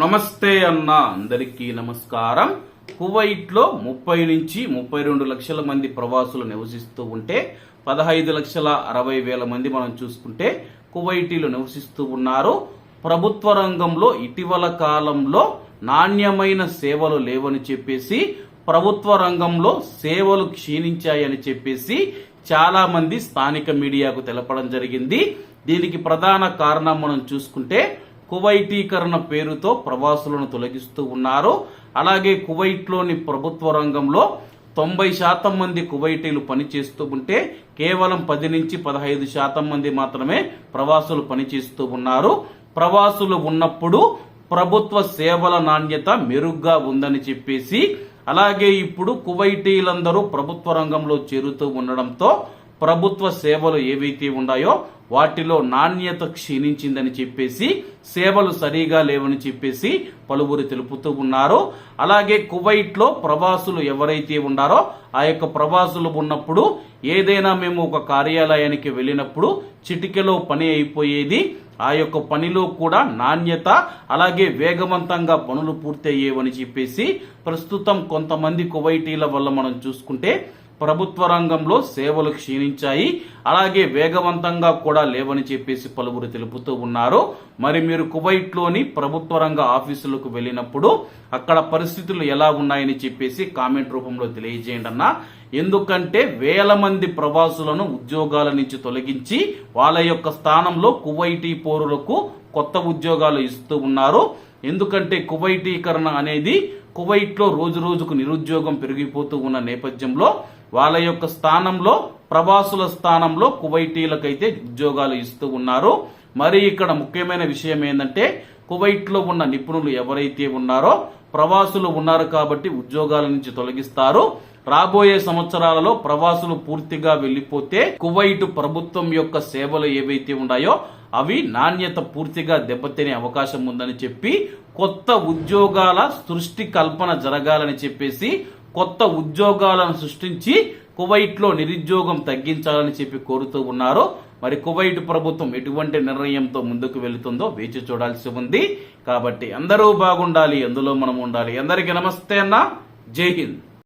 నమస్తే అన్న అందరికీ నమస్కారం. కువైట్లో ముప్పై నుంచి ముప్పై రెండు లక్షల మంది ప్రవాసులు నివసిస్తూ ఉంటే పదహైదు లక్షల అరవై వేల మంది మనం చూసుకుంటే కువైటీలు నివసిస్తూ ఉన్నారు. ప్రభుత్వ రంగంలో ఇటీవల కాలంలో నాణ్యమైన సేవలు లేవని చెప్పేసి ప్రభుత్వ రంగంలో సేవలు క్షీణించాయని చెప్పేసి చాలా మంది స్థానిక మీడియాకు తెలపడం జరిగింది. దీనికి ప్రధాన కారణం మనం చూసుకుంటే కువైటీకరణ పేరుతో ప్రవాసులను తొలగిస్తూ ఉన్నారు. అలాగే కువైట్లోని ప్రభుత్వ రంగంలో తొంభై శాతం మంది కువైటీలు పనిచేస్తూ ఉంటే కేవలం పది నుంచి పదహైదు శాతం మంది మాత్రమే ప్రవాసులు పనిచేస్తూ ఉన్నారు. ప్రవాసులు ఉన్నప్పుడు ప్రభుత్వ సేవల నాణ్యత మెరుగ్గా ఉందని చెప్పేసి అలాగే ఇప్పుడు కువైటీలందరూ ప్రభుత్వ రంగంలో చేరుతూ ఉండడంతో ప్రభుత్వ సేవలు ఏవైతే ఉన్నాయో వాటిలో నాణ్యత క్షీణించిందని చెప్పేసి సేవలు సరిగా లేవని చెప్పేసి పలువురు తెలుపుతూ ఉన్నారు. అలాగే కువైట్లో ప్రవాసులు ఎవరైతే ఉన్నారో ఆ యొక్క ప్రవాసులు ఉన్నప్పుడు ఏదైనా మేము ఒక కార్యాలయానికి వెళ్ళినప్పుడు చిటికెలో పని అయిపోయేది ఆ యొక్క పనిలో కూడా నాణ్యత అలాగే వేగవంతంగా పనులు పూర్తయ్యేవని చెప్పేసి ప్రస్తుతం కొంతమంది కువైటీల వల్ల మనం చూసుకుంటే ప్రభుత్వ రంగంలో సేవలు క్షీణించాయి. అలాగే వేగవంతంగా కూడా లేవని చెప్పేసి పలువురు తెలుపుతూ ఉన్నారు. మరి మీరు కువైట్లోని ప్రభుత్వ రంగ ఆఫీసులకు వెళ్ళినప్పుడు అక్కడ పరిస్థితులు ఎలా ఉన్నాయని చెప్పేసి కామెంట్ రూపంలో తెలియజేయండి అన్న. ఎందుకంటే వేల మంది ప్రవాసులను ఉద్యోగాల నుంచి తొలగించి వాళ్ళ యొక్క స్థానంలో కువైటీ పౌరులకు కొత్త ఉద్యోగాలు ఇస్తూ ఉన్నారు. ఎందుకంటే కువైటీకరణ అనేది కువైట్లో రోజు రోజుకు నిరుద్యోగం పెరిగిపోతూ ఉన్న నేపథ్యంలో వాళ్ళ యొక్క స్థానంలో ప్రవాసుల స్థానంలో కువైటీలకైతే ఉద్యోగాలు ఇస్తూ ఉన్నారు. మరి ఇక్కడ ముఖ్యమైన విషయం ఏంటంటే కువైట్లో ఉన్న నిపుణులు ఎవరైతే ఉన్నారో ప్రవాసులు ఉన్నారు కాబట్టి ఉద్యోగాల నుంచి తొలగిస్తారు. రాబోయే సంవత్సరాలలో ప్రవాసులు పూర్తిగా వెళ్ళిపోతే కువైట్ ప్రభుత్వం యొక్క సేవలు ఏవైతే ఉన్నాయో అవి నాణ్యత పూర్తిగా దెబ్బతినే అవకాశం ఉందని చెప్పి కొత్త ఉద్యోగాల సృష్టి కల్పన జరగాలని చెప్పేసి కొత్త ఉద్యోగాలను సృష్టించి కువైట్లో నిరుద్యోగం తగ్గించాలని చెప్పి కోరుతూ ఉన్నారు. మరి కువైట్ ప్రభుత్వం ఎటువంటి నిర్ణయంతో ముందుకు వెళుతుందో వేచి చూడాల్సి ఉంది. కాబట్టి అందరూ బాగుండాలి అందులో మనం ఉండాలి. అందరికీ నమస్తే అన్న. జై హింద్.